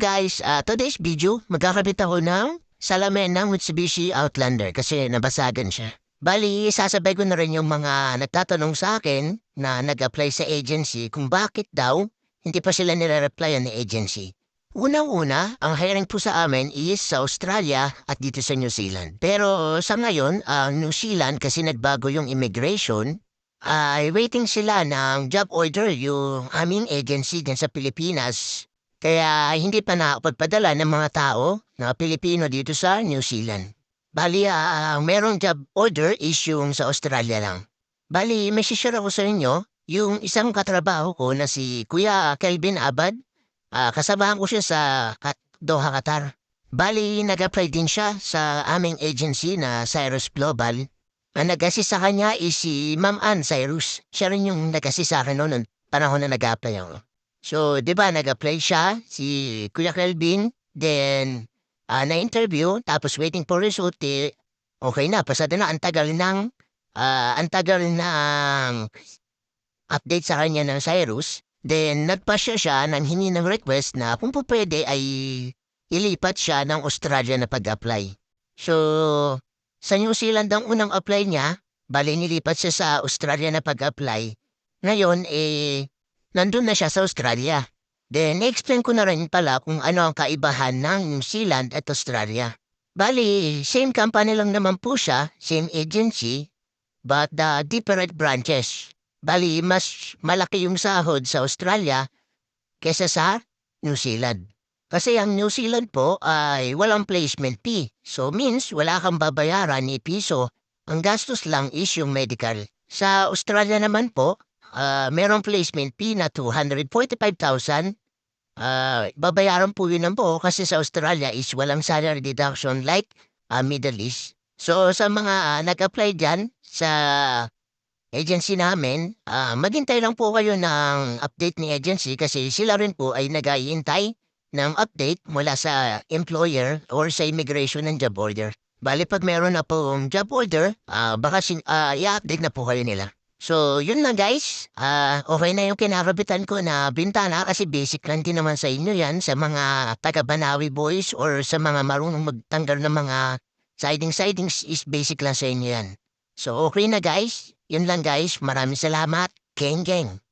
guys, uh, today's video, magkakabit ako ng salamin ng Mitsubishi Outlander kasi nabasagan siya. Bali, sasabay ko na rin yung mga nagtatanong sa akin na nag-apply sa agency kung bakit daw hindi pa sila nire-replyan ng agency. Unang-una, ang hiring po sa amin is sa Australia at dito sa New Zealand. Pero sa ngayon, ang New Zealand kasi nagbago yung immigration, ay waiting sila ng job order yung aming agency din sa Pilipinas kaya hindi pa nakapagpadala ng mga tao na Pilipino dito sa New Zealand. Bali, ang merong job order is yung sa Australia lang. Bali, may share ako sa inyo yung isang katrabaho ko na si Kuya Kelvin Abad. Ah, kasamahan ko siya sa Kat- Doha, Qatar. Bali, nag-apply din siya sa aming agency na Cyrus Global. Ang nag-assist sa kanya is si Ma'am Ann Cyrus. Siya rin yung nag-assist sa akin noon, panahon na nag-apply ako. So, di ba, nag-apply siya, si Kuya Kelvin, then, ah, na-interview, tapos waiting for result, eh, okay na, pasada na, ang tagal ng, ah, ang tagal ng update sa kanya ng Cyrus, then, nagpasya siya ng hingi ng request na kung pwede ay ilipat siya ng Australia na pag-apply. So, sa New Zealand ang unang apply niya, bali nilipat siya sa Australia na pag-apply. Ngayon, eh, nandun na siya sa Australia. Then, explain ko na rin pala kung ano ang kaibahan ng New Zealand at Australia. Bali, same company lang naman po siya, same agency, but the different branches. Bali, mas malaki yung sahod sa Australia kesa sa New Zealand. Kasi ang New Zealand po ay walang placement fee. So means wala kang babayaran ni piso. Ang gastos lang is yung medical. Sa Australia naman po, ah merong placement fee na 245,000. Ah, babayaran po yun ng buo kasi sa Australia is walang salary deduction like ah, Middle East. So sa mga ah, nag-apply dyan sa agency namin, ah, maghintay lang po kayo ng update ni agency kasi sila rin po ay nag-iintay ng update mula sa employer or sa immigration ng job order. Bali pag meron na pong job order, ah, baka ah, i-update na po kayo nila. So, yun lang guys. Ah, okay na yung kinakabitan ko na bintana kasi basic lang din naman sa inyo yan sa mga taga-Banawi boys or sa mga marunong magtanggal ng mga siding-sidings is basic lang sa inyo yan. So, okay na guys. Yun lang guys. Maraming salamat. Geng geng.